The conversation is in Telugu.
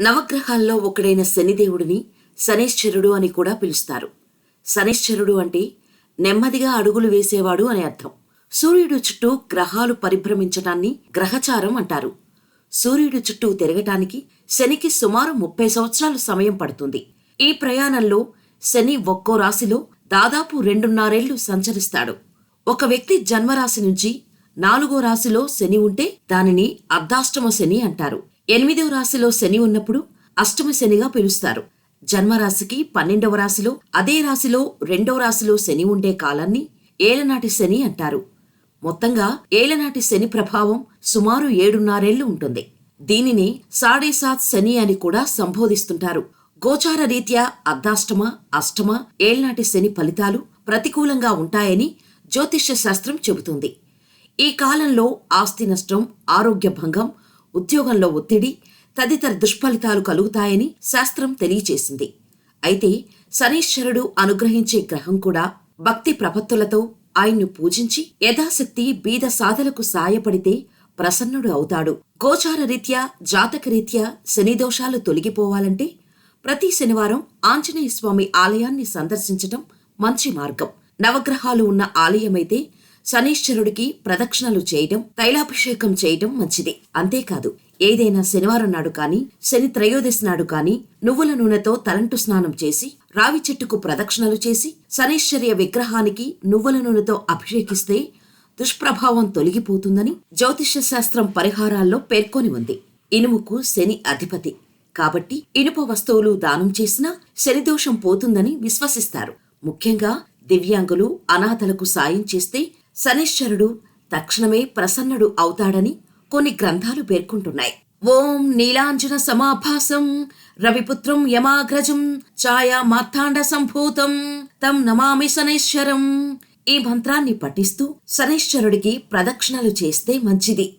నవగ్రహాల్లో ఒకడైన శనిదేవుడిని శనేశ్వరుడు అని కూడా పిలుస్తారు. శనేశ్వరుడు అంటే నెమ్మదిగా అడుగులు వేసేవాడు అని అర్థం. సూర్యుడు చుట్టూ గ్రహాలు పరిభ్రమించటాన్ని గ్రహచారం అంటారు. సూర్యుడు చుట్టూ తిరగటానికి శనికి సుమారు ముప్పై సంవత్సరాల సమయం పడుతుంది. ఈ ప్రయాణంలో శని ఒక్కో రాశిలో దాదాపు రెండున్నరేళ్ళు సంచరిస్తాడు. ఒక వ్యక్తి జన్మరాశి నుంచి నాలుగో రాశిలో శని ఉంటే దానిని అర్ధాష్టమ శని అంటారు. ఎనిమిదవ రాశిలో శని ఉన్నప్పుడు అష్టమ శనిగా పిలుస్తారు. జన్మరాశికి పన్నెండవ రాశిలో అదే రాశిలో రెండవ రాశిలో శని ఉండే కాలాన్ని ఏలనాటి శని అంటారు. మొత్తంగా ఏలనాటి శని ప్రభావం సుమారు ఏడున్నరేళ్ళు ఉంటుంది. దీనిని సాడే సాత్ శని అని కూడా సంబోధిస్తుంటారు. గోచార రీత్యా అర్ధాష్టమ అష్టమ ఏళ్నాటి శని ఫలితాలు ప్రతికూలంగా ఉంటాయని జ్యోతిష్య శాస్త్రం చెబుతుంది. ఈ కాలంలో ఆస్తి నష్టం ఆరోగ్య భంగం ఉద్యోగంలో ఒత్తిడి తదితర దుష్ఫలితాలు కలుగుతాయని శాస్త్రం తెలియచేసింది. అయితే శనీశ్వరుడు అనుగ్రహించే గ్రహం కూడా భక్తి ప్రపత్తులతో ఆయన్ను పూజించి యథాశక్తి బీద సాధలకు సాయపడితే ప్రసన్నుడు అవుతాడు. గోచార రీత్యా జాతక రీత్యా శనిదోషాలు తొలగిపోవాలంటే ప్రతి శనివారం ఆంజనేయ స్వామి ఆలయాన్ని సందర్శించటం మంచి మార్గం. నవగ్రహాలు ఉన్న ఆలయమైతే శనీశ్వరుడికి ప్రదక్షిణలు చేయటం తైలాభిషేకం చేయటం మంచిది. అంతేకాదు ఏదైనా శనివారం నాడు కాని శని త్రయోదశి నాడు కాని నువ్వుల నూనెతో తలంటు స్నానం చేసి రావి చెట్టుకు ప్రదక్షిణలు చేసి శనీశ్వర్య విగ్రహానికి నువ్వుల నూనెతో అభిషేకిస్తే దుష్ప్రభావం తొలగిపోతుందని జ్యోతిష్య శాస్త్రం పరిహారాల్లో పేర్కొని ఉంది. ఇనుముకు శని అధిపతి. కాబట్టి ఇనుప వస్తువులు దానం చేసినా శనిదోషం పోతుందని విశ్వసిస్తారు. ముఖ్యంగా దివ్యాంగులు అనాథలకు సాయం చేస్తే శనిశ్చరుడు తక్షణమే ప్రసన్నుడు అవుతాడని కొన్ని గ్రంథాలు పేర్కొంటున్నాయి. ఓం నీలాంజన సమాభాసం రవిపుత్రం యమాగ్రజం ఛాయా మార్తాండ సంభూతం తం నమామి శనైశ్వరం ఈ మంత్రాన్ని పఠిస్తూ శనైశ్వరుడికి ప్రదక్షిణలు చేస్తే మంచిది.